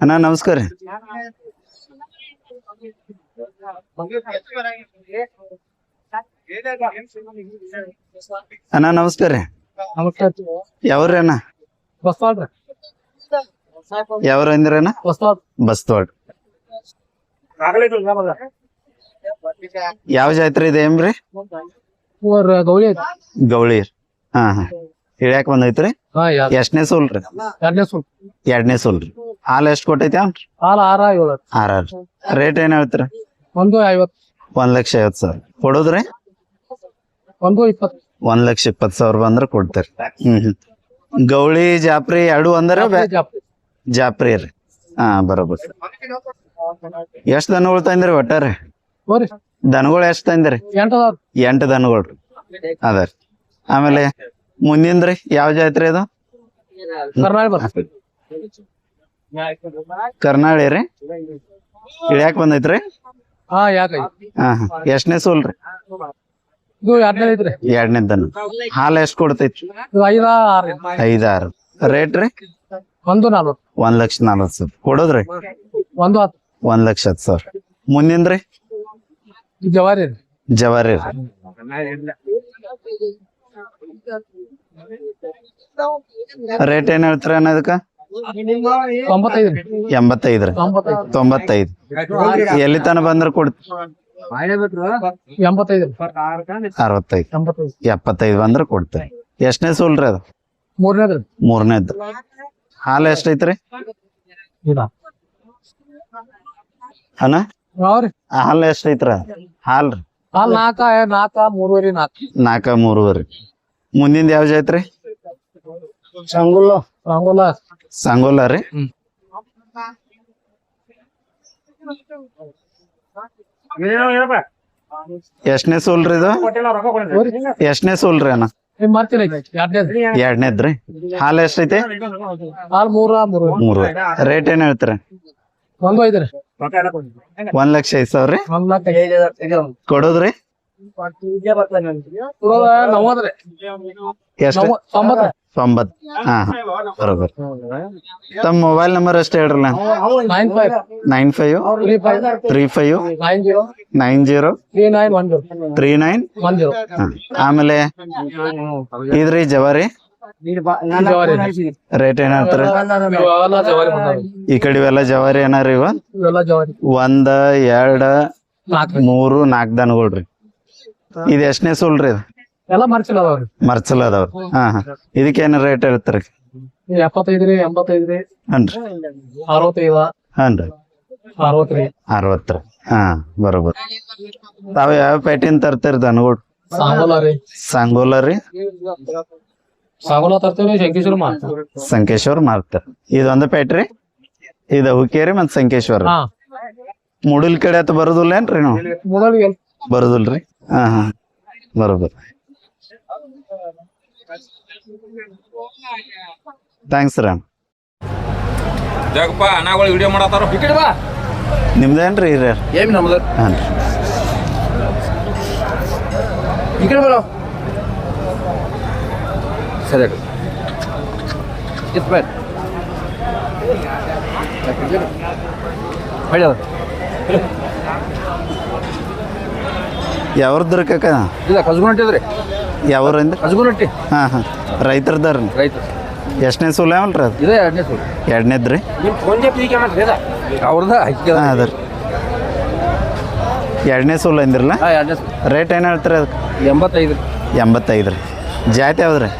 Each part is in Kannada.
ಅಣ್ಣ ನಮಸ್ಕಾರ. ರೀ ಅಣ್ಣ ನಮಸ್ಕಾರ. ರೀ ನಮಸ್ಕಾರ ಯಾವ್ರಿ ಅಣ್ಣ? ಬಸ್ತಾಳ್ರಿ ಯಾವ್ರ ಅಂದ್ರಣ್ಣ ಬಸ್ತಾಳ್ ಬಸ್ತವಾಡ್ ಯಾವ ಜಾತ್ರೆ ಇದೆ ಏನ್ರಿ? ಗೌಳಿ ಗೌಳಿ ಹಾ ಹಾ. ಇಳ್ಯಾಕ ಬಂದೈತ್ರಿ? ಎಷ್ಟನೇ ಸೋಲ್ ಎಷ್ಟನೇ ಸೋಲ್ರಿ ಎರಡನೇ ಸುಲ್. ಎರಡನೇ ಸೋಲ್ರಿ ಹಾಲ್ ಎಷ್ಟು ಕೊಟ್ಟೈತಿ ಹಾಲು ಆರ ಏಳು ಆರ್ ಆರ್. ರೇಟ್ ಏನ್ ಹೇಳ್ತೀರ? ಒಂದು ಐವತ್ತು. ಒಂದ್ ಲಕ್ಷ ಐವತ್ ಸಾವಿರ. ಕೊಡೋದ್ರಿ? ಒಂದು ಇಪ್ಪತ್ತು. ಒಂದ್ ಲಕ್ಷ ಇಪ್ಪತ್ ಸಾವಿರ ಬಂದ್ರ ಕೊಡ್ತಾರೆ. ಹ್ಮ್ ಹ್ಮ್. ಗೌಳಿ ಜಾಪ್ರಿ ಎರಡು ಅಂದ್ರ. ಜಾಪ್ರಿ ರೀ. ಹಾ ಬರೋಬರ್ ಎಷ್ಟ್ ದನಗಳು ತಂದ್ರಿ ಒಟ್ಟಾರೆ ದನಗಳು ಎಷ್ಟ್ ತಂದ್ರಿ? ಎಂಟು ದನಗಳು ಅದ ರೀ. ಆಮೇಲೆ ಮುಂದಿಂದ್ರಿ ಯಾವ ಜಾತ್ರೆ ಅದು? ಕರ್ನಾಳಿ ರೀ? ಇಳ್ಯಾಕ ಬಂದೈತ್ರಿ? ಹಾ ಯಾಕ ಹಾ ಎಷ್ಟನೇ ಸೋಲ್ರಿ ಇದು ಎರಡನೇ ಐತ್ರಿ. ದನ ಹಾಲು ಎಷ್ಟು ಕೊಡ್ತೈತಿ? ಇದು ಐದಾರು ರೇಟ್ ರೀ? ಒಂದು ನಲ್ವತ್ತು. ಒಂದ್ ಲಕ್ಷ ನಲ್ವತ್ ಸಾವಿರ. ಕೊಡೋದ್ರಿ? ಒಂದು ಹತ್ತು. ಒಂದ್ ಲಕ್ಷ ಹತ್ತು ಸಾವಿರ. ಮುಂದಿಂದ್ರಿ ಇದು ಜವಾರಿ ರೀ. ಜವಾರಿ ರೀ. ರೇಟ್ ಏನ್ ಹೇಳ್ತೀರ ಅನ್ನೋದಕ್ಕ ತೊಂಬತ್ತೈದು. ರೀ ಎಂಬತ್ತೈದು ರೀ ತೊಂಬತ್ತೈದು. ಎಲ್ಲಿ ತನ ಬಂದ್ರ ಕೊಡ್ ಎಂಬತ್ತೈದು. ಅರವತ್ತೈದು. ಎಪ್ಪತ್ತೈದು ಬಂದ್ರ ಕೊಡ್ತೇವೆ ಎಷ್ಟನೇ ಸೋಲ್ರಿ ಅದು? ಮೂರನೇದು. ಮೂರನೇದ್. ಮೂರನೇದ್ದು ಹಾಲು ಎಷ್ಟೈತ್ರಿ? ಅಣ್ಣ? ಹಾಲು ಎಷ್ಟೈತ್ರ? ಹಾಲ್ ನಾಕ ಮೂರುವರಿ ನಾಲ್ಕ ನಾಲ್ಕ ಮೂರುವರೆ ನಾಲ್ಕು. ನಾಲ್ಕ ಮೂರುವರೆ. ಮುಂದಿಂದ ಯಾವ ಜಾತ್ರೆ? ಸಂಗುಲ್ಲ ಸಂಗುಲ್ಲ ಸಂಗೋಲ ರೀ. ಎಷ್ಟನೇ ಸೋಲ್ರಿ ಇದು? ಎಷ್ಟನೇ ಸೋಲ್ರಿ ಅಣ್ಣ? ಎರಡನೇದ್ರಿ ಹಾಲು ಎಷ್ಟೈತೆ? ಹಾಲು ಮೂರ ರೇಟ್ ಏನ್ ಹೇಳ್ತೀರಿ? ಒಂದು ಲಕ್ಷ ಐದ್ ಸಾವಿರ ರೀ? ಕೊಡೋದ್ರಿ? ಎಷ್ಟ? ತೊಂಬತ್ ಹಾ. ಬರೋಬರ್ ತಮ್ಮ ಮೊಬೈಲ್ ನಂಬರ್ ಅಷ್ಟೇ ಹೇಳ್ರಲ್ಲ? Nine five. Three five. Nine zero. Three nine ಆಮೇಲೆ ಇದ್ರಿ ಜವಾರಿ? ಜವಾರಿ. ರೇಟ್ ಏನಾಗ್ತಾರೆ ಈ ಕಡೆ ಇವೆಲ್ಲ ಜವಾರಿ ಏನಾರ ಇವ? ಒಂದ್ ಎರಡ್ ಮೂರು ನಾಲ್ಕ್ ದನಗಳ್ರಿ. ಇದ್ ಎಷ್ಟನೇ ಸೋಲ್ರಿ ಇದು? ಎಲ್ಲ ಮರ್ಚಿಲ್ಲ ಅದಾವ್ರಿ ಮರ್ಚಲ್ ಅದಾವ್ರಿ ಹಾ ಹಾ. ಇದಕ್ಕೇನ ರೇಟ್ ಹೇಳ್ತಾರೆ? ಎಪ್ಪತ್ತೈದ್ರಿ ಎಂಬತ್ತೈದು ರೀ ಹನ್ರಿ. ಅರವತ್ತೈದ. ಹನ್ರಿ. ಅರವತ್ತ್ರಿ ಅರವತ್ತರ. ಹಾ ಬರೋಬರ್ ತಾವ್ ಯಾವ ಪೇಟಿನ ತರ್ತೀರಿ ದನಗಳು? ಸಾಂಗೋಲ ರೀ. ಸಂಗೋಲ ರೀ? ಸಾಂಗೋಲ ತರ್ತೇವೆ ಶಂಕೇಶ್ವರ ಮಾಡ್ತೀವಿ ಸಂಕೇಶ್ವರ್ ಮಾರ್ತಾರ ಇದೊಂದು ಪೇಟ್ರಿ ಇದು ಹುಕ್ಕೇರಿ ಮತ್ ಸಂಕೇಶ್ವರ ಹಾ. ಮುಡಿಲ್ ಕಡೆ ಆತ ಬರೋದಿಲ್ಲ ಏನ್ರಿ ನಾವು ಮೊದಲಿಗೆ ಬರೋದಿಲ್ರಿ? ಹಾ ಹಾ. ಬರೋಬರ್ ಥ್ಯಾಂಕ್ಸ್ ರಾಮ್ ಜಗಪ್ಪ ಅಣ್ಣಗಳು ವಿಡಿಯೋ ಮಾಡತ್ತಾರ? ಟಿಕೆಟ್ ಬಾ. ನಿಮ್ದೇನ್ರಿ ಹಿರಿಯರ್? ಏನ್ ನಮ್ದು? ಹಾಂ ಈ ಕಡೆ ಬರೋ. ಸರಿ ಇತ್ ಬೇಡ ಯಾವ್ರದ್ರಿ ಕಾಕ? ಇಲ್ಲ ಕಸ್ಗುನಟ್ಟಿದ್ರಿ ಯಾವ್ರಿಂದ ಕಸ್ಗುನಟ್ಟಿ. ಹಾಂ ಹಾಂ. ರೈತರದಾರ ರೈತ ಎಷ್ಟನೇ ಸೂಲ ಅವಲ್ರಿ ಅದು? ಇದೇ ಎರಡನೇ ಸೂರು ಎರಡನೇದ್ರಿ ನಿಮ್ಮ ಫೋನ್ ಅವ್ರದ ಹಾ ಅದ ಎರಡನೇ ಸೂಲ ಅಂದಿರಲ್ಲ? ಹಾಂ ಎರಡನೇ ಸೂರು ರೇಟ್ ಏನು ಹೇಳ್ತಾರೆ ಅದಕ್ಕೆ? ಎಂಬತ್ತೈದು ಎಂಬತ್ತೈದು ರೀ. ಜಾತಿ ಯಾವ್ದ್ರಿ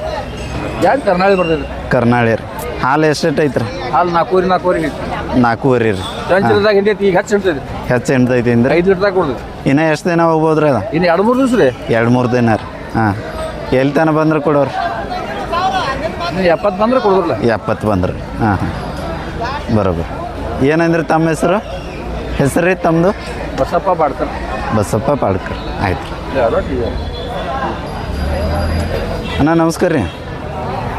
ಯಾಕೆ ಕರ್ನಾಳಿ ಬರ್ತೈತೆ. ಕರ್ನಾಳಿ ರೀ. ಹಾಲು ಎಷ್ಟೆಷ್ಟು ಐತ್ರಿ? ಹಾಲು ನಾಲ್ಕೂವರೆ ನಾಲ್ಕೂವರೆ ನಾಲ್ಕೂವರೆ ರೀ. ಚಂಚಲದಾಗ ಈಗ ಹಚ್ಚಿ ಹಿಡ್ತೈತಿ ಹೆಚ್ಚು ಎಂಟೈತಿ ಅಂದ್ರೆ ಐದು ಲೀಟ್ರ್ ಕೊಡ್ದು ಇನ್ನ ಎಷ್ಟು ದಿನ ಹೋಗ್ಬೋದ್ರಿ ಅದ? ಇನ್ನು ಎರಡು ಮೂರು ದಿವಸ ರೀ ಎರಡು ಮೂರು ದಿನ ರೀ. ಹಾಂ. ಎಲ್ಲಿ ತನಕ ಬಂದ್ರೆ ಕೊಡೋರು? ನೀವು ಎಪ್ಪತ್ತು ಬಂದ್ರೆ ಕೊಡೋದಿಲ್ಲ. ಎಪ್ಪತ್ತು ಬಂದ್ರೆ. ಹಾಂ ಹಾಂ. ಬರೋಬರ್ ಏನಂದ್ರೆ ತಮ್ಮ ಹೆಸರು? ಹೆಸರು ರೀ ತಮ್ಮದು ಬಸಪ್ಪ ಪಾಡ್ಕರ್ ಬಸಪ್ಪ ಪಾಡ್ಕರ್ ಆಯ್ತು. ಅಣ್ಣ ನಮಸ್ಕಾರ ರೀ.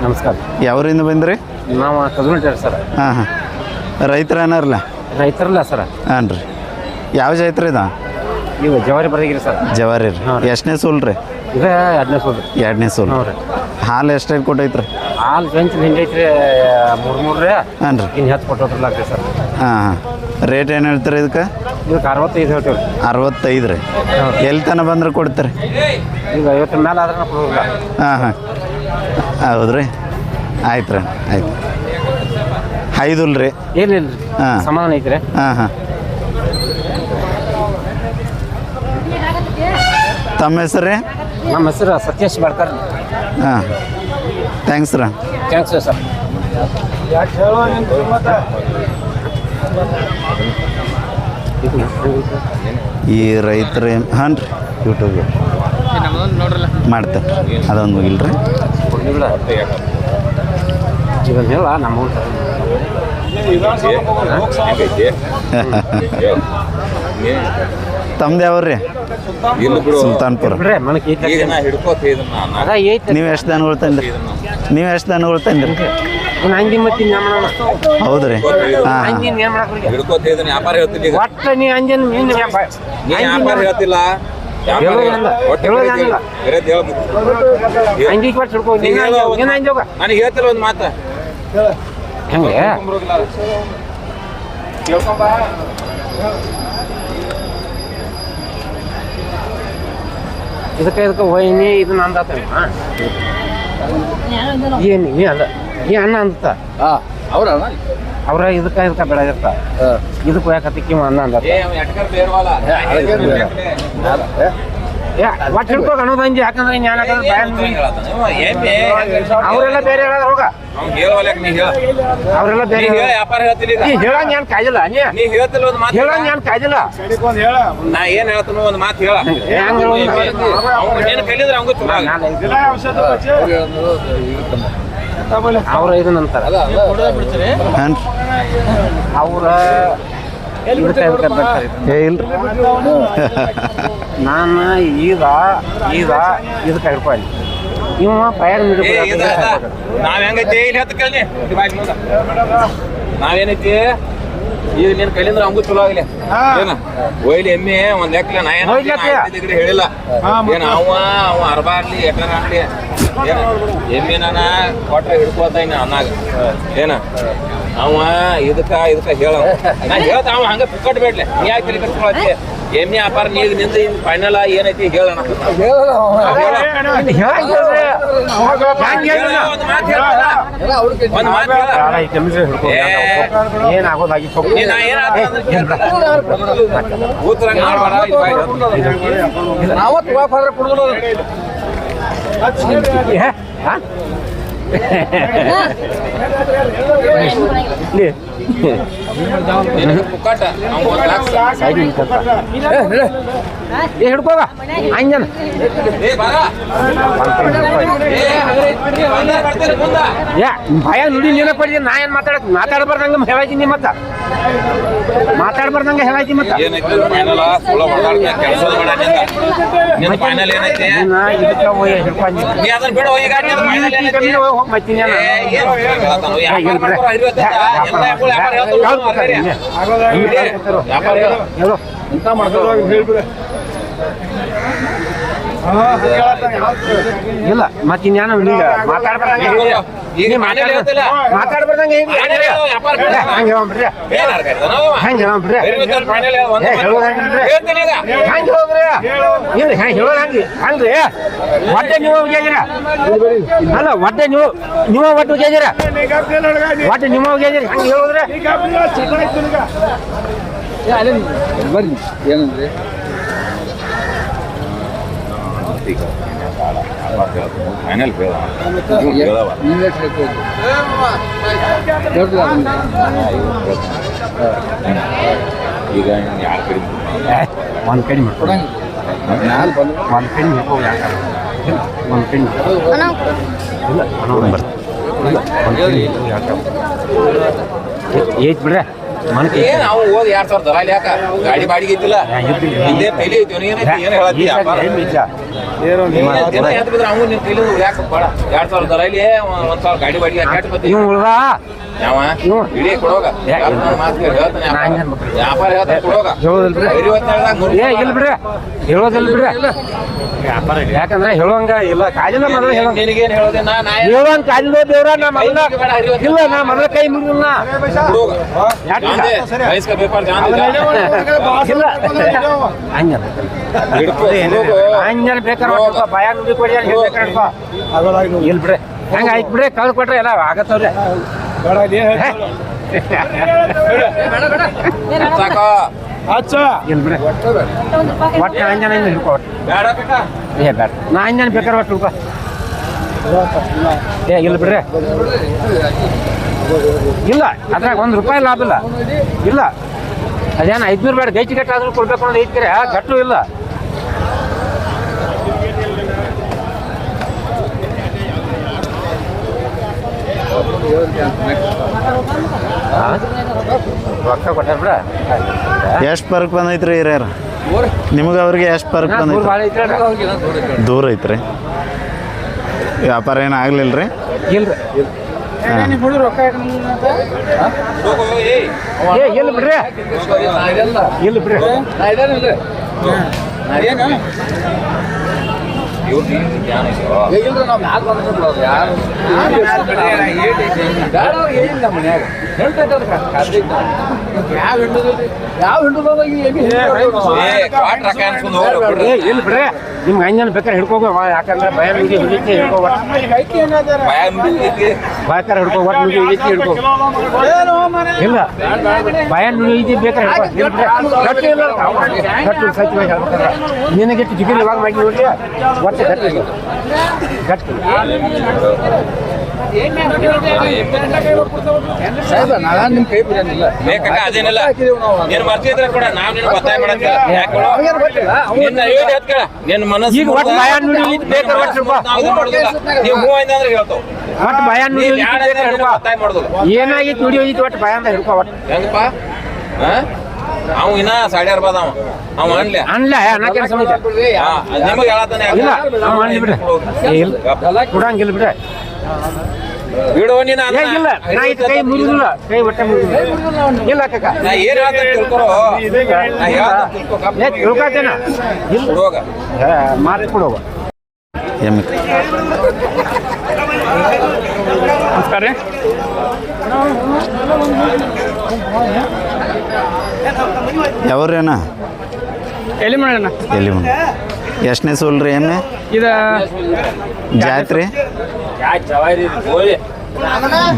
ನಮಸ್ಕಾರ. ಯಾವ್ರಿಂದ ಬಂದ್ರಿ? ನಾವು ಕದ್ಕೊಂಡ್ರಿ ಸರ್. ಹಾಂ ಹಾಂ. ರೈತರ ಏನಾರಲ್ಲ ರೈತರಲ್ಲ ಸರ್. ಹಾಂ ರೀ ಯಾವ ಜಾತ್ರೆ ಇದ? ನೀವು ಜವಾರಿ ಬರಗಿರಿ ಸರ್. ಜವಾರಿ ರೀ. ಎಷ್ಟನೇ ಸೂಲ್ ರೀ? ಇದೇ ಎರಡನೇ ಸೂಲ್ ಎರಡನೇ ಸೂಲ್. ಹ್ಞೂ ರೀ. ಹಾಲು ಎಷ್ಟೈತೆ ಕೊಟ್ಟೈತ್ರಿ? ಹಾಲು ಬೆಂಚ್ ಹಿಂಗೈತ್ರಿ ಮೂರು ಮೂರು ರೀ. ಹಾಂ ರೀ. ಇನ್ನು ಹತ್ತು ಕೊಟ್ಟೋದ್ರಲ್ಲ ಆಗ್ತದೆ ಸರ್. ಹಾಂ ಹಾಂ. ರೇಟ್ ಏನು ಹೇಳ್ತೀರಿ ಇದಕ್ಕೆ? ಇದಕ್ಕೆ ಅರವತ್ತೈದು ಹೇಳ್ತೀವಿ ರೀ. ಅರವತ್ತೈದು ರೀ. ಎಲ್ಲಿ ತನಕ ಬಂದ್ರೆ ಕೊಡ್ತೀರಿ? ಈಗ ಐವತ್ತರ ಮೇಲೆ ಆದ್ರೆ ಕೊಡೋದಿಲ್ಲ. ಹಾಂ ಹಾಂ. ಹೌದು ರೀ ಆಯ್ತು. ರೀ ಆಯ್ತು ಐದು ರೀ. ಏನಿಲ್ಲ ರೀ ಹಾ. ಸಮಾನ ಐತ್ರಿ. ಹಾಂ ಹಾಂ. ತಮ್ಮ ಹೆಸರು ರೀ? ನಮ್ಮ ಹೆಸರು ಸತೀಶ್ ಬಡ್ಕರ್ ಹಾಂ. ಥ್ಯಾಂಕ್ಸ್ ರೀ. ಥ್ಯಾಂಕ್ಸ್ ಸರ್ ಈ ರೈತರು ಹಾಂ ರೀ. ಯೂಟ್ಯೂಬ್ ಮಾಡ್ತಾರೆ. ಅದೊಂದು ಮುಗಿಲ್ರಿ ರೀ. ಹೇಳ ನಮ್ಮ ತಮ್ದು ಯಾವ್ರಿ ಸುಲ್ತಾನ್ಪುರ. ನೀವ್ ಎಷ್ಟು ದನಗಳು ತಂದ್ರಿ? ನೀವು ಎಷ್ಟು ದನಗಳು ತಂದ್ರಿ? ಹೌದ್ರಿ. ಹಂಗೆ. ಹಂಗೆ ಹೇಳ್ತಿಲ್ಲ ವ್ಯಾಪಾರ ಮಾತ. ಒಟ್ಟು ಹೇಳೋದಲ್ಲ. ಬೇರೆದ್ ಹೇಳು ಮುಗ್ದು. ಹಂಗೆ ಕೊಟ್ಟು ಹಿಡ್ಕೊ ನೀ ನೀನು ಹೇಳು ಅಂಜೋಗ ಒಂದ್ ನೀನು ಅಂಜೋಗ ನನಗೆ ಹೇಳ್ತಿಲ್ಲ ಒಂದು ಮಾತು ಹೆಂಗೆ ಇದಕ್ಕೆ ಇದಕ್ಕೆ ಹೋಯ್ನಿ ಇದನ್ನ ಅಂದಾತ ಏನು ನೀ ಅಂದ ಈ ಅನ್ನ ಅಂದತ್ತ ಅವ್ರ ಇದಕ್ಕೆ ಇದಕ್ಕೆ ಬೆಳಗಿರ್ತ ಇದಕ್ಕೆ ಹೋಯಕತ್ತಿಕ್ಕಿ ಅನ್ನ ಅಂದತ್ತ ಒಟ್ಟು ಹಿಡ್ಕೋ ಅನ್ನೋದು ಯಾಕಂದ್ರೆ ಜ್ಞಾನ ಅವರೆಲ್ಲ ಬೇರೆ ಹೇಳೋದು ಹೋಗ. ಅವರೆಲ್ಲ ಬೇರೆ ನೀ ಹೇಳಂಗ್ ನಾನು ಕಾಯ್ದಿಲ್ಲ ನೀ ನೀ ಹೇಳ್ತಿಲ್ಲ ಒಂದು ಮಾತು ಹೇಳಂಗ್ ನಾನು ಕಾಯ್ದಿಲ್ಲ. ನಾ ಏನ್ ಹೇಳ್ತಾನೋ ಒಂದು ಮಾತು ಹೇಳ. ಹೆಂಗ್ ಹೇಳೋದು? ಅವ್ನು ಏನು ಕಲಿದ್ರೆ ಅವಂಗೂ ಚಲೋ. ಅವ್ರ. ಏ ನಾನು ಈಗ ಈಗ ಇದಕ್ಕೆ ಹಿಡ್ಕೊಳ್ಳಿ ಇವ. ನಾವ್ ಹೆಂಗೈತಿ? ಇಲ್ಲಿ ಹತ್ತು ಕೇಳಿ ನಾವೇನೈತಿ? ಈಗ ನಿನ್ ಕೈಲಿಂದ್ರ ಅಂಗು ಚಲೋ ಆಗ್ಲಿ. ಏನ? ಒಯ್ಲಿ ಎಮ್ಮೆ ಒಂದ್ ಎಕ್ಲ ನಾ ಏನ್ ಒಯ್ಲಿ ಅತ್ತೆ. ಹೇಳಿಲ್ಲ. ಏನ ಅವ ಅವ ಅರ್ಬಾರ್ಲಿ ಎಟರ್ ಆಗ್ಲಿ ಏನ? ಎಮ್ಮೆ ನಾನ ಕೊಟ್ರೆ ಹಿಡ್ಕೋತ ಇನ್ನ ಅನ್ನಾಗ. ಏನ? ಅವ ಇದಕ್ಕ ಇದಕ್ಕ ಹೇಳ ನಾ ಹೇಳ್ತ ಅವ ಹಂಗ ಪುಕ್ಕಟ್ ಬೇಡ್ಲೆ. ನೀ ಯಾಕೆ ತಲೆ ಕಟ್ಕೊಳತಿ ಎಮ್ಮೆ ವ್ಯಾಪಾರ ನೀಗ ನಿಂದ ಫೈನಲ್ ಏನೈತಿ ಹೇಳೋಣ ಒಂದ್ ಮಾತು ಹೇಳ. ಏನಾಗೋದಾಗಿ ನೀ ನಾ ಏನಾದ್ರು. ಕೂತ್ರಂಗ್ ಮಾಡ್ಬೇಡ, ಹಿಡ್ಕೋಗ. ಯಾ ಭಯ ನುಡಿ ನೀನ ಪಡಿ ನಾ ಏನ್ ಮಾತಾಡಕ್ ಮಾತಾಡ್ಬಾರ್ದಂಗ ಹೇಳಾಯ್ತೀನಿ ಮತ್ತ? ಮಾತಾಡ್ಬಾರ್ದಂಗ ಹೇಳಾಯ್ತಿ ಮತ್ತ? ಫೈನಲ್ ಏನೈತಿ? ಮತ್ತೀನಿ ಇಲ್ಲ ಮತ್ತೆ ಇನ್ಯಾನ ಈಗ ಮಾತಾಡ್ಬಾರ್ದಂಗ. ಮಾತಾಡ್ಬಾರ್ದಂಗ ಹೆಂಗ್ ಹೋಗ್ಬಿಡ್ರಿ. ಹಂಗ ಹೇಳೋಣ ಬಿಡ್ರಿ ಏನ್ ಅರ್ಗಾಡ್ತಾನೋ ಅವ? ಹಂಗ ಇಲ್ಲ ಹೇಳೋದು ಹಂಗೆ ಹಂಗ್ರಿ? ಒಟ್ಟೆ ನೀವು ಹೋಗ್ಯಾಗಿರ ಅಲ್ಲ ಹೊಟ್ಟೆ ನೀವು ನೀವು ಒಟ್ಟು ಹೋಗ್ಯಾಗಿರ ಹೊಟ್ಟೆ ನೀವು ಹೋಗ್ಯಾಗಿರಿ ಹಂಗೆ ಹೇಳೋದ್ರಿ? ಬರ್ರಿ. ಹೇಳು. ಫೈನಲ್. ಈಗ ಯಾರು ಕಡಿಮೆ? ಒಂದು ಕಡಿಮೆ ಮಾಡ್ಕೊಡಿ ಒಂದು ಕಡಿಮೆ ಹೋಗಿ ಒಂದು ಕಡಿಮೆ ಇಲ್ಲ ಬರ್ತೀನಿ ಕಡಿಮೆ ಏತ್ ಬಿಡ್ರೆ ಮನಕ್ಕೆ ಏನ್ ಅವ್ನು ಹೋದ್ ಎರಡ್ ಸಾವಿರ ದಲಾಲಿ ಯಾಕ? ಗಾಡಿ ಬಾಡಿಗೆ ಐತಿಲ್ಲ ಇಲ್ಲೇ ಪೈಲಿ ಐತಿ ಅವ್ನು ಏನೈತಿ ಏನ್ ಹೇಳತ್ತಿ? ಎದ್ದು ಬಿದ್ರೆ ಅವ್ನು ಯಾಕೆ ಬೇಡ ಎರಡ್ ಸಾವಿರ ದಲಾಲಿ ಒಂದ್ ಸಾವಿರ ಗಾಡಿ ಬಾಡಿಗೆ ಯಾಕೆ ಬತ್ತಿ ಯಾವ. ಇಡೀ ಕೊಡೋಗ. ಮಾತ್ ಹೇಳ್ತಾನೆ ವ್ಯಾಪಾರ. ಹೇಳ್ತಾನೆ ಕೊಡೋಗ. ಹೇಳೋದಿಲ್ಲ ಬಿಡ್ರಿ ಇಲ್ಲ ಯಾಕಂದ್ರೆ ಹೇಳುವಂಗ ಇಲ್ಲ. ಕಾಲಿಲ್ಲ ಮೊದಲು ಹೇಳೋ ನಿನಗೇನ್ ಹೇಳೋದೆ? ನಾ ನಾ ಹೇಳುವಂಗ ಕಾಲಿಲ್ಲ ದೇವ್ರ ನಾ ಮೊದಲ ಇಲ್ಲ ನಾ ಮೊದಲ ಕೈ ಮುಗಿಲ್ಲ ಕೊಡೋಗ ಯಾಕೆ? ಜಾಂದೆ ವಯಸ್ಕ ಪೇಪರ್ ಜಾಂದೆ ಇಲ್ಲ. ಹಂಗ ಹಿಡ್ಕೊ ಕೊಡೋಗು. ಹಂಗ ಬಾಯ ನುಡಿ ಕೊಡಿ. ಇಲ್ಲ ಬಿಡ್ರಿ. ಹಂಗ ಆಯ್ತು ಬಿಡ್ರಿ ಕಳ್ದು ಕೊಟ್ರೆ ಎಲ್ಲ ಆಗತ್ತವ್ರಿ. ಸಾಕೋ. ಒಟ್ಟು ಅಂಜನ ಹಿಡ್ಕೊ ಬೇಡ ಬೇಕಾ? ಏ ಬೇಡ. ನಾ ಅಂಜನ ಒಟ್ಟು ಹಿಡ್ಕೊ ಏ ಇಲ್ಲ ಬಿಡ್ರಿ. ಇಲ್ಲ ಅದ್ರಾಗ ಒಂದು ರೂಪಾಯಿ ಲಾಭ ಇಲ್ಲ. ಇಲ್ಲ. ಅದೇನು ಐದ್ನೂರು ಬೇಡ ಗೈಚಿ ಗಟ್ಟ ಆದ್ರೂ ಕೊಡ್ಬೇಕು ಅನ್ನೋದು ಐತ್ಕರೆ ಗಟ್ಟು ಇಲ್ಲ. ಆ? ರೊಕ್ಕ ಕೊಟ್ಟಾರ ಬಿಡ ಎಷ್ಟು ಪರ್ಕ್ ಬಂದೈತ್ರಿ ಹಿರಿಯರ ನಿಮ್ಗೆ ಅವ್ರಿಗೆ ಎಷ್ಟು ಪರ್ಕ್ ಬಂದೈತ್ರಿ ದೂರ ಐತ್ರಿ ವ್ಯಾಪಾರ ಏನು ಆಗ್ಲಿಲ್ಲ ರೀ ಇಲ್ಲ ಕೊಡೋಗು, ಇಲ್ಲ ಬಿಡ್ರಿ? ಇಲ್ಲ ನಿಮ್ಗೆ ಅಂಜನ ಬೇಕಾರೆ ಹಿಡ್ಕೋಗ ಯಾಕಂದ್ರೆ ಭಯ ನುಗ್ಗಿ ಹಿಡಿಕೆ ಹಿಡ್ಕೋ ಭಯ ಹಿಡ್ಕೋ. ಒಟ್ಟು ಹಿಡ್ಕೋ ಇಲ್ಲ. ಭಯ ಹಿಡ್ಕೋ. ನಿನಗೆ ಜಿಗಿರಿ ಇವಾಗ ಮಾಡಿ ನೋಡ್ರಿ ಒಟ್ಟು ಗಟ್ಟಿ ನಾನು ಗಟ್ಟಿ ಬೇಕಕ್ಕ ಅದೇನಿಲ್ಲ. ನೀನ್ ಮರ್ತಿದ್ರೆ ಕೂಡ ನಾವ್ ನಿನ್ ಒತ್ತಾಯ ಮಾಡತ್ತಿಲ್ಲ ಯಾಕೆ ಹೇಳು? ನಿನ್ನ ಹೇಳಿ ಅದ್ ಕೇಳ. ನಿನ್ನ ಮನಸ್ಸು ಈಗ ಒಟ್ಟು ಭಯ ನುಡಿ ನಿನ್ನ ಬೇಕಾರೆ ಮನಸ್ಸು ಒಟ್ಟು ನಾವು ಇದು ಮಾಡುದಿಲ್ಲ. ನೀವು ಹೂ ಅಂದ ಅಂದ್ರೆ ಹೇಳ್ತಾವ್. ಒಟ್ಟು ಭಯ ನುಡಿ ನೀವ್ ಬ್ಯಾಡ ಅಂದ್ರೆ ನಿನ್ನ ಒತ್ತಾಯ ಮಾಡುದಿಲ್ಲ ಏನಾಗಿತ್ತು ನುಡಿ ಹೋಗಿತ್ತು ಒಟ್ಟು ಭಯ ಅಂತ ಹಿಡ್ಕೋ ಒಟ್ಟು ಹೆಂಗಪ್ಪ? ಹಾ? ಅವ ಇನ್ನ ಸಾಡ್ಯಾರ ಅವ. ಅವ ಅನ್ಲೇ. ಅನ್ಲ ಹಾ, ಅದ್ ನಿಮಗ್ ಹೇಳತ್ತಾನೆ ಇಲ್ಲ ಅವ ಅನ್ಲಿ ಬಿಡ್ರಿ. ಇಲ್ಲ ಕೊಡಂಗಿಲ್ಲ ಬಿಡ್ರಿ. ಬಿಡು ನೀನು ಇಲ್ಲ ನಾ ಇದು ಕೈ ಮುರಿದಿಲ್ಲ. ಕೈ ಮುರಿದಿಲ್ಲ. ಇಲ್ಲ ನಾ ಏನು ಹೇಳ್ತೇನೆ ತಿಳ್ಕೊರೋ. ನಾ ಹೇಳ್ತೇನೆ ತಿಳ್ಕೊತೇನ? ಇಲ್ಲ. ಎಮ್ಮೆ. ನಮಸ್ಕಾರ ರೀ. ಯಾವ್ರೇನ ಎಲ್ಲಿ ಮಾಡೋಣ ಎಲ್ಲಿ ಮನೆ ಎಷ್ಟನೇ ಸೋಲ್ ರೀ ಎಮ್ಮೆ ಇದು ಜಾತ್ರೆ?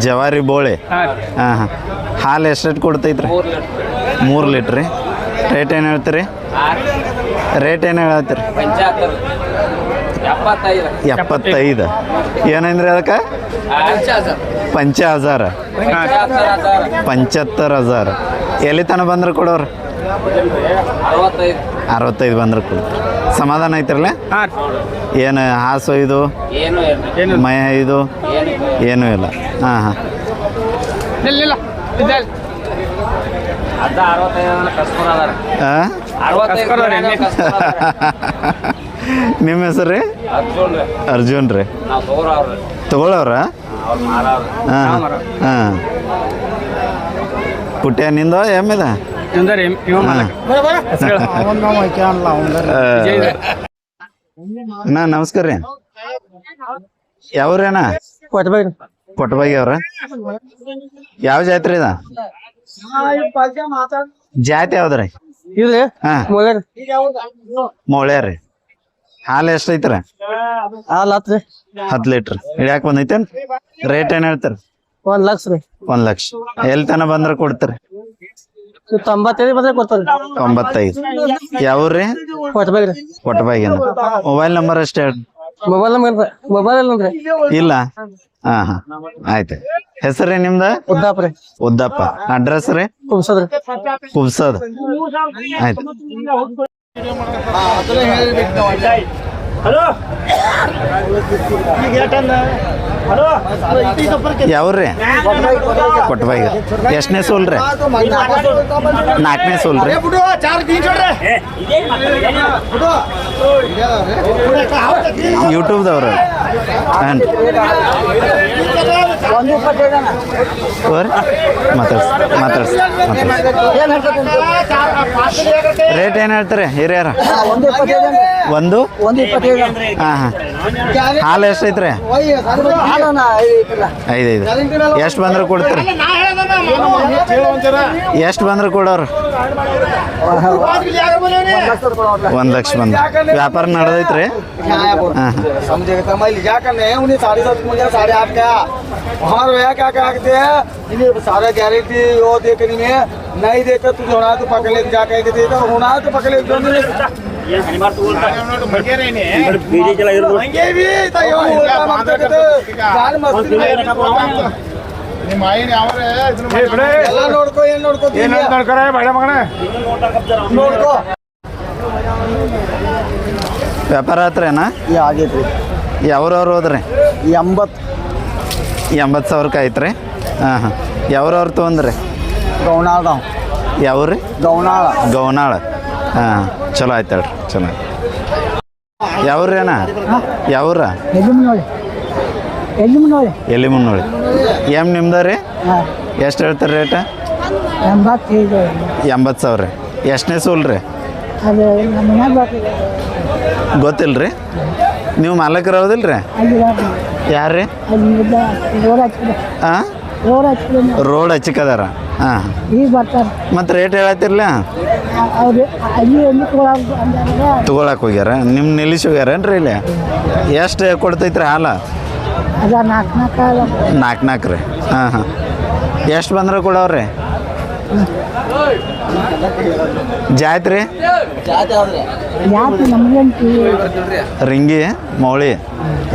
ಜವಾರಿ ಬೋಳೆ. ಹಾಂ. ಹಾಂ ಹಾಲು ಎಷ್ಟು ಕೊಡ್ತೈತ್ರಿ? ಮೂರು ಲೀಟ್ರಿ. ರೇಟ್ ಏನು ಹೇಳ್ತೀರಿ? ರೇಟ್ ಏನು ಹೇಳ್ತೀರಿ? ಎಪ್ಪತ್ತೈದು. ಏನಂದ್ರಿ ಅದಕ್ಕೆ? ಪಂಚ ಹಜಾರ. ಪಂಚಹತ್ತರ ಹಜಾರ. ಎಲ್ಲಿ ತನಕ ಬಂದ್ರೆ ಕೊಡೋರು? ಅರವತ್ತೈದು. ಬಂದ್ರೆ ಕೊಡ್ತಾರೆ ಸಮಾಧಾನ ಐತ್ರಲ್ಲ ಏನು ಹಾಸು ಇದು? ಮಯ ಇದು? ಏನೂ ಇಲ್ಲ. ಹಾಂ ಹಾಂ. ಇಲ್ಲ ನಿಮ್ಮ ಹೆಸರು? ರೀ ಅರ್ಜುನ್ ರೀ. ತಗೊಳ್ಳೋರ ಹಾಂ ಹಾಂ. ಪುಟ್ಯ ನಿಂದ? ಎಮ್ಮಿದ? ಅಣ್ಣ ನಮಸ್ಕಾರ ರೀ. ಯಾವ್ರೇನ ಕೊಟ್ಟಬಾಗಿ ಅವ್ರ? ಯಾವ ಜಾತ್ರೆ ಇದ? ಜಾತಿ ಯಾವ್ದ್ರಿ? ಇದು ಹಾ. ಮೊದಲು ಮೊಳೆ ರೀ. ಹಾಲು ಎಷ್ಟೈತ್ರ ಹಾಲು ಹತ್ತು ಲೀಟ್ರ್. ಹಿಡಿಯಾಕ ಬಂದೈತೇನ್? ರೇಟ್ ಏನ್ ಹೇಳ್ತಾರ? ಒಂದು ಲಕ್ಷ ರೀ. ಒಂದ್ ಲಕ್ಷ. ಎಲ್ಲಿ ತನ ಬಂದ್ರ ಕೊಡ್ತೀರಿ? ತೊಂಬತ್ತೈದು ಬಂದ್ರೆ ಕೊಡ್ತಾರೆ ತೊಂಬತ್ತೈದು. ಯಾವ್ರಿ ಕೊಟ್ಬೇಕು ರೀ. ಕೊಟ್ಟಬಾಗಿಂದ ಮೊಬೈಲ್ ನಂಬರ್ ಅಷ್ಟೇ ಮೊಬೈಲ್ ನಂಬರ್ ಮೊಬೈಲ್ ಅಂದ್ರೆ. ಇಲ್ಲ? ಹಾ ಹಾ. ಆಯ್ತು. ಹೆಸರೇ ನಿಮ್ದ? ರೀ. ಉದ್ದಪ್ಪ. ಅಡ್ರೆಸ್ ರೀ? ಕುಬ್ಸದ್ರಿ ಕುಬ್ಸದ್. ಆಯ್ತು. ಹಲೋ? ಯಾವ್ರಿ? ಕೊಟ್ಟಬಾಯಿಗೆ ಎಷ್ಟನೇ ಸೋಲ್ ರೀ ನಾಲ್ಕನೇ ಸೋಲ್ ರೀ ಯೂಟ್ಯೂಬ್ದವ್ರು. ಹಾಂ ಓರ್ ಮಾತಾಡ್ಸ್ ಮಾತಾಡ್ಸ್ ರೇಟ್ ಏನು ಹೇಳ್ತಾರೆ? ಹಿರಿಯರ? ಒಂದು? ಒಂದು ಇಪ್ಪತ್ತೈದು. ಹಾಂ ಹಾಂ ಹಾಲು ಎಷ್ಟೈತ್ರಿ ಹಾಲನ ಐದು ಐದು ಎಷ್ಟು ಬಂದ್ರೆ ಕೊಡ್ತೀರಿ ಎಷ್ಟು ಬಂದ್ರೆ ಕೊಡೋರು ಒಂದು ಲಕ್ಷ ಬಂದು ವ್ಯಾಪಾರ ನಡೆದೈತ್ರಿ ಹಾಂ ಹಾಂ समझे तो मैं लिजा कर नहीं उन्हें साढ़े सात मुझे साढ़े आठ का वहाँ रोया क्या क्या कहते हैं इन्हें सारा गारंटी वो देखने में नहीं देते तू होना तो पकड़ ले जा कह के देता होना तो पकड़ ले ವ್ಯಾಪಾರ ಹತ್ರ ಯಾವ್ರೆ ಎಲ್ಲ ನೋಡ್ಕೋ ವ್ಯಾಪಾರ ಹತ್ರನಾ ಆಗೈತ್ರಿ. ಹೋದ್ರಿ? ಎಂಬತ್ತು. ಎಂಬತ್ತು ಸಾವಿರಕ್ಕೆ ಆಯ್ತು ರೀ ಹಾಂ ಹಾಂ. ಯಾವ್ರವ್ರು ತೊಗೊಂದ್ರಿ ಗೌನಾಳ ಯಾವ್ರಿ? ಗೌನಾಳ. ಗೌನಾಳ. ಹಾಂ. ಚಲೋ ಆಯ್ತು ಹೇಳ್ರಿ ಚೆನ್ನಾಗಿ ಯಾವ್ರೇನ ಯಾವ್ರಿ ಅಣ್ಣ? ಯಾವ್ರ? ಎಲ್ಲಿ ಮುನ್ನೋಳಿ ಎಂ ನಿಮ್ದ ರೀ? ಎಷ್ಟು ಹೇಳ್ತಾರೆ ರೇಟ? ಎಂಬತ್ತು ಸಾವಿರ. ರೀ ಎಷ್ಟನೇ ಸೋಲ್ ರೀ? ಗೊತ್ತಿಲ್ಲ ರೀ ನೀವು ಮಾಲಕರು ಹೌದಿಲ್ಲ ರೀ ಯಾರು ರೀ ಹಾಂ ರೋಡ್ ಹಚ್ಚಿಕದಾರ. ಹಾಂ. ಈಗ ಬರ್ತಾರೆ. ಮತ್ತು ರೇಟ್ ಹೇಳತ್ತಿರ್ಲ ಅವ್ರು ಅಲ್ಲಿ ಎಲ್ಲಿ ತೊಗೊಳಕ್ಕೆ ಹೋಗ್ಯಾರ? ನಿಮ್ಮ ನಿಲ್ಲಿಸಿ ಹೋಗ್ಯಾರೇನ್ರಿ ಇಲ್ಲಿ? ಎಷ್ಟು ಕೊಡ್ತೈತ್ರಿ ಹಾಲ? ಅದ ನಾಲ್ಕು ನಾಲ್ಕು ನಾಲ್ಕು ನಾಲ್ಕು ರೀ. ಹಾಂ ಹಾಂ. ಎಷ್ಟು ಬಂದ್ರೆ ಕೊಡವ್ರಿ? ಜಾತ್ರಿ? ರೀ ಯಾಕೆ ರಿಂಗಿ ಮೌಳಿ.